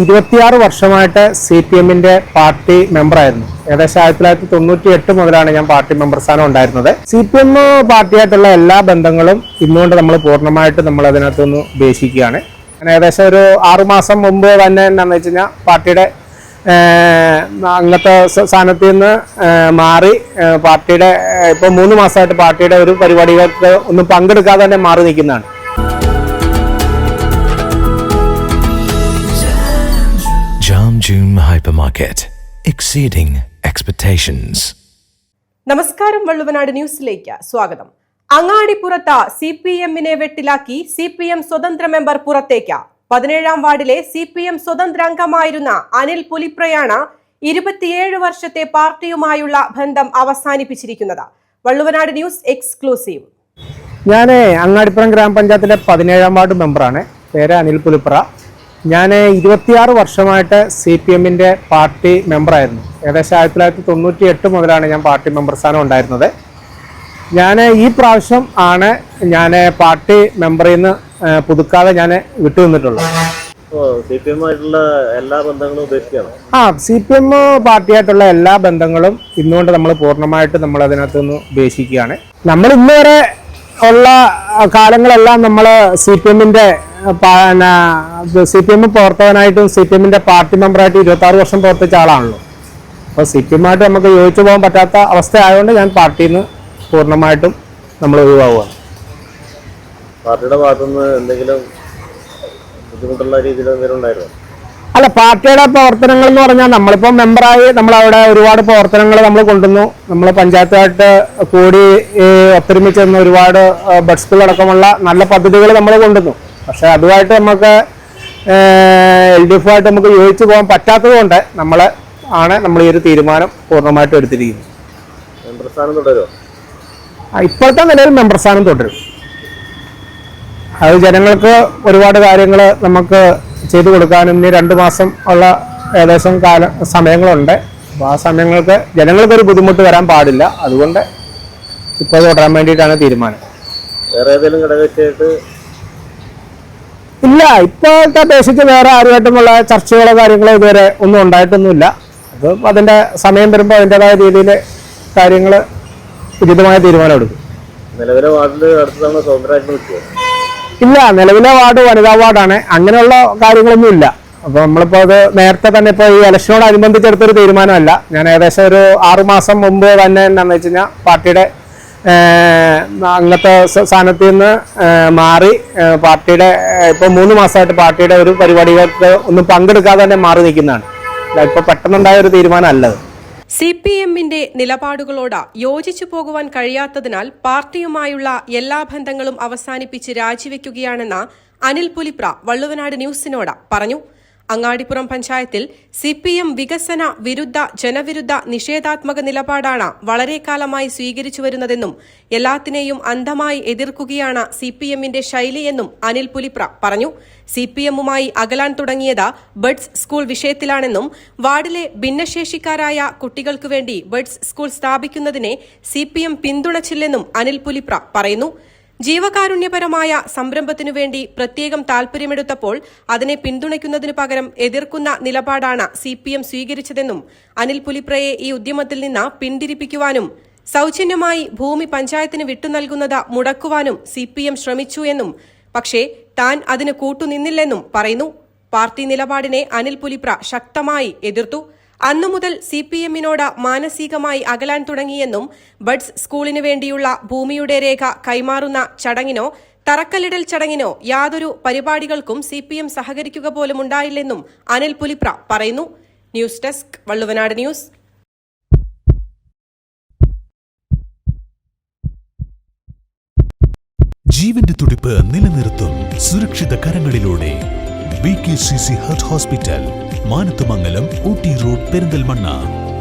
ഇരുപത്തിയാറ് വർഷമായിട്ട് C P എമ്മിന്റെ പാർട്ടി മെമ്പറായിരുന്നു. ഏകദേശം ആയിരത്തി തൊള്ളായിരത്തി തൊണ്ണൂറ്റി എട്ട് മുതലാണ് ഞാൻ പാർട്ടി മെമ്പർ സ്ഥാനം ഉണ്ടായിരുന്നത്. സി പി എം പാർട്ടിയായിട്ടുള്ള എല്ലാ ബന്ധങ്ങളും ഇന്നുകൊണ്ട് നമ്മൾ പൂർണമായിട്ട് നമ്മൾ അതിനകത്തുനിന്ന് ഉപേക്ഷിക്കുകയാണ്. ഞാൻ ഏകദേശം ഒരു ആറുമാസം മുമ്പ് തന്നെ എന്താണെന്ന് വെച്ച് കഴിഞ്ഞാൽ പാർട്ടിയുടെ അങ്ങനത്തെ സ്ഥാനത്ത് നിന്ന് മാറി പാർട്ടിയുടെ ഇപ്പോൾ മൂന്ന് മാസമായിട്ട് പാർട്ടിയുടെ ഒരു പരിപാടികൾക്ക് ഒന്നും പങ്കെടുക്കാതെ തന്നെ മാറി നിൽക്കുന്നതാണ്. June Hypermarket, exceeding expectations. നമസ്കാരം വള്ളുവനാട് ന്യൂസിലേക്ക് സ്വാഗതം. അങ്ങാടിപ്പുറത്ത് സി പി എമ്മിനെ വെട്ടിലാക്കി സി പി എം സ്വതന്ത്ര മെമ്പർ പുറത്തേക്ക്. പതിനേഴാം വാർഡിലെ സി പി എം സ്വതന്ത്ര അംഗമായിരുന്ന അനിൽ പുലിപ്രയാണ് ഇരുപത്തിയേഴ് വർഷത്തെ പാർട്ടിയുമായുള്ള ബന്ധം അവസാനിപ്പിച്ചിരിക്കുന്നത്. Valluvanad news exclusive. ഞാൻ അങ്ങാടിപ്പുറം ഗ്രാമപഞ്ചായത്തിലെ പതിനേഴാം വാർഡ് മെമ്പറാണ്. പേര് അനിൽ പുലിപ്ര. ഞാൻ ഇരുപത്തിയാറ് വർഷമായിട്ട് സി പി എമ്മിന്റെ പാർട്ടി മെമ്പറായിരുന്നു. ഏകദേശം ആയിരത്തി തൊള്ളായിരത്തി തൊണ്ണൂറ്റി എട്ട് മുതലാണ് ഞാൻ പാർട്ടി മെമ്പർ സ്ഥാനം ഉണ്ടായിരുന്നത്. ഞാൻ ഈ പ്രാവശ്യം ആണ് ഞാൻ പാർട്ടി മെമ്പറിൽ നിന്ന് പുതുക്കാതെ ഞാൻ വിട്ടു നിന്നിട്ടുള്ളത്. സി പി എം ആയിട്ടുള്ള എല്ലാ ബന്ധങ്ങളും ഉപേക്ഷിക്കണം ആ സി പി എം പാർട്ടിയായിട്ടുള്ള എല്ലാ ബന്ധങ്ങളും ഇന്നുകൊണ്ട് നമ്മൾ പൂർണമായിട്ട് നമ്മൾ അതിനകത്ത് നിന്ന് ഉപേക്ഷിക്കുകയാണ്. നമ്മൾ ഇന്ന് വരെ ഉള്ള കാലങ്ങളെല്ലാം നമ്മൾ സി പി എമ്മിന്റെ സി പി എം പ്രവർത്തകനായിട്ടും സി പി എമ്മിന്റെ പാർട്ടി മെമ്പറായിട്ടും ഇരുപത്തി ആറ് വർഷം പ്രവർത്തിച്ച ആളാണല്ലോ. അപ്പോൾ സി പി എമ്മായിട്ട് നമുക്ക് യോജിച്ചു പോകാൻ പറ്റാത്ത അവസ്ഥ ആയതുകൊണ്ട് ഞാൻ പാർട്ടിയിൽ നിന്ന് പൂർണമായിട്ടും നമ്മൾ ഒഴിവാകുകയാണ് പാർട്ടിയുടെ ഭാഗത്തുനിന്ന് എന്തെങ്കിലും ബുദ്ധിമുട്ടുള്ള രീതിയിൽ എന്തെങ്കിലും ഉണ്ടായിരുന്നോ? അല്ല പാർട്ടിയുടെ പ്രവർത്തനങ്ങൾ എന്ന് പറഞ്ഞാൽ നമ്മളിപ്പോൾ മെമ്പറായി നമ്മൾ അവിടെ ഒരുപാട് പ്രവർത്തനങ്ങൾ നമ്മൾ കൊണ്ടുവന്നു. നമ്മൾ പഞ്ചായത്തായിട്ട് കൂടി ഒത്തൊരുമിച്ച് നിന്ന് ഒരുപാട് ബഡ് സ്കൂൾ അടക്കമുള്ള നല്ല പദ്ധതികൾ നമ്മൾ കൊണ്ടുവന്നു. പക്ഷെ അതുമായിട്ട് നമുക്ക് എൽ ഡി എഫുമായിട്ട് നമുക്ക് യോജിച്ചു പോകാൻ പറ്റാത്തത് കൊണ്ട് നമ്മൾ ആണ് നമ്മൾ ഈ ഒരു തീരുമാനം പൂർണമായിട്ട് എടുത്തിരിക്കുന്നത്. മെമ്പർ സ്ഥാനം തുടരുമോ ഇപ്പോഴത്തെ നിലയിൽ മെമ്പർ സ്ഥാനം തുടരും. അത് ജനങ്ങൾക്ക് ഒരുപാട് കാര്യങ്ങൾ നമുക്ക് ചെയ്തു കൊടുക്കാനും ഇനി രണ്ട് മാസം ഉള്ള ഏകദേശം കാല സമയങ്ങളുണ്ട്. അപ്പോൾ ആ സമയങ്ങൾക്ക് ജനങ്ങൾക്കൊരു ബുദ്ധിമുട്ട് വരാൻ പാടില്ല. അതുകൊണ്ട് ഇപ്പോൾ തുടരാൻ വേണ്ടിയിട്ടാണ് തീരുമാനം. വേറെ ഏതെങ്കിലും ഘടകകക്ഷിയായിട്ട് ഇല്ല ഇപ്പോഴത്തെ അപേക്ഷിച്ച് വേറെ ആരുമായിട്ടുമുള്ള ചർച്ചകളോ കാര്യങ്ങളോ ഇതുവരെ ഒന്നും ഉണ്ടായിട്ടൊന്നുമില്ല. അത് അതിന്റെ സമയം വരുമ്പോൾ അതിന്റെതായ രീതിയിൽ കാര്യങ്ങൾ ഉചിതമായ തീരുമാനം എടുക്കും. നിലവിലെ വാർഡിൽ അടുത്ത തവണ സ്വതന്ത്രമായിട്ട് നിൽക്കുമോ ഇല്ല നിലവിലെ വാർഡ് വനിതാ വാർഡാണ്. അങ്ങനെയുള്ള കാര്യങ്ങളൊന്നും ഇല്ല. അപ്പൊ നമ്മളിപ്പോ അത് നേരത്തെ തന്നെ ഇപ്പൊ ഈ ഇലക്ഷനോടനുബന്ധിച്ച് അനുബന്ധിച്ചെടുത്തൊരു തീരുമാനമല്ല. ഞാൻ ഏകദേശം ഒരു ആറുമാസം മുമ്പ് തന്നെ എന്താണെന്ന് വെച്ച് കഴിഞ്ഞാൽ പാർട്ടിയുടെ അങ്ങനത്തെ സ്ഥാനത്ത് നിന്ന് മാറി പാർട്ടിയുടെ ഇപ്പൊ മൂന്ന് മാസമായിട്ട് പാർട്ടിയുടെ ഒരു പരിപാടികൾക്ക് ഒന്നും പങ്കെടുക്കാതെ തന്നെ മാറി നിൽക്കുന്നതാണ്. ഇപ്പൊ പെട്ടെന്നുണ്ടായ ഒരു തീരുമാനമല്ലത്. സി പി എമ്മിന്റെ നിലപാടുകളോട് യോജിച്ചു പോകുവാൻ കഴിയാത്തതിനാൽ പാർട്ടിയുമായുള്ള എല്ലാ ബന്ധങ്ങളും അവസാനിപ്പിച്ച് രാജിവെക്കുകയാണെന്ന് അനിൽ പുലിപ്ര വള്ളുവനാട് ന്യൂസിനോട് പറഞ്ഞു. അങ്ങാടിപ്പുറം പഞ്ചായത്തിൽ സി പി എം വികസന വിരുദ്ധ ജനവിരുദ്ധ നിഷേധാത്മക നിലപാടാണ് വളരെ കാലമായി സ്വീകരിച്ചു വരുന്നതെന്നും എല്ലാത്തിനെയും അന്ധമായി എതിർക്കുകയാണ് സി പി എമ്മിന്റെ ശൈലിയെന്നും അനിൽ പുലിപ്ര പറഞ്ഞു. സി പി എമ്മുമായി അകലാൻ തുടങ്ങിയത് ബഡ്സ് സ്കൂൾ വിഷയത്തിലാണെന്നും വാർഡിലെ ഭിന്നശേഷിക്കാരായ കുട്ടികൾക്കു വേണ്ടി ബഡ്സ് സ്കൂൾ സ്ഥാപിക്കുന്നതിനെ സി പി എം പിന്തുണച്ചില്ലെന്നും അനിൽ പുലിപ്ര പറയുന്നു. ജീവകാരുണ്യപരമായ സംരംഭത്തിനു വേണ്ടി പ്രത്യേകം താൽപര്യമെടുത്തപ്പോൾ അതിനെ പിന്തുണയ്ക്കുന്നതിനു പകരം എതിർക്കുന്ന നിലപാടാണ് സി പി എം സ്വീകരിച്ചതെന്നും അനിൽ പുലിപ്രയെ ഈ ഉദ്യമത്തിൽ നിന്ന് പിന്തിരിപ്പിക്കുവാനും സൗജന്യമായി ഭൂമി പഞ്ചായത്തിന് വിട്ടുനൽകുന്നത് മുടക്കുവാനും സി പി എം ശ്രമിച്ചു എന്നും പക്ഷേ താൻ അതിന് കൂട്ടുനിന്നില്ലെന്നും പറയുന്നു. പാർട്ടി നിലപാടിനെ അനിൽ പുലിപ്ര ശക്തമായി എതിർത്തു. അന്നു മുതൽ സി പി എമ്മിനോട് മാനസികമായി അകലാൻ തുടങ്ങിയെന്നും ബഡ്സ് സ്കൂളിനു വേണ്ടിയുള്ള ഭൂമിയുടെ രേഖ കൈമാറുന്ന ചടങ്ങിനോ തറക്കല്ലിടൽ ചടങ്ങിനോ യാതൊരു പരിപാടികൾക്കും സി പി എം സഹകരിക്കുക പോലും ഉണ്ടായില്ലെന്നും അനിൽ പുലിപ്ര പറയുന്നു. News desk Valluvanad news. ജീവന്റെ തുടിപ്പ് നിലനിർത്തും സുരക്ഷിത കരങ്ങളിലൂടെ. ഹോസ്പിറ്റൽ. மானத்துமங்கலம் ஊட்டி ரோட் பெருந்தல் மன்னா